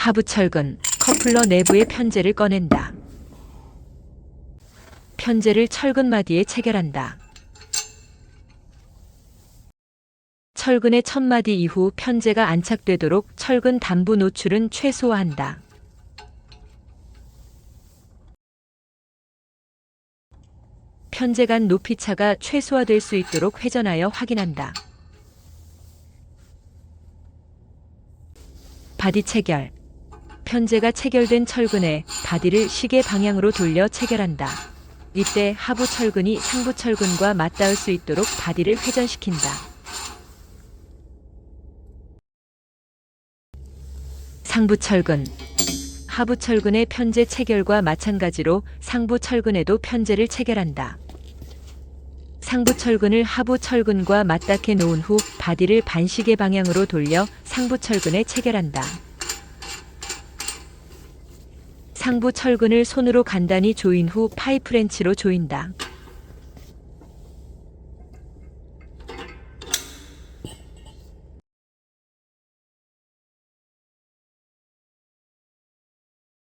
하부 철근, 커플러 내부의 편제를 꺼낸다. 편제를 철근 마디에 체결한다. 철근의 첫 마디 이후 편제가 안착되도록 철근 담부 노출은 최소화한다. 편제 간 높이 차가 최소화될 수 있도록 회전하여 확인한다. 바디 체결. 편제가 체결된 철근에 바디를 시계 방향으로 돌려 체결한다. 이때 하부 철근이 상부 철근과 맞닿을 수 있도록 바디를 회전시킨다. 상부 철근. 하부 철근의 편제 체결과 마찬가지로 상부 철근에도 편제를 체결한다. 상부 철근을 하부 철근과 맞닿게 놓은 후 바디를 반시계 방향으로 돌려 상부 철근에 체결한다. 상부 철근을 손으로 간단히 조인 후 파이프 렌치로 조인다.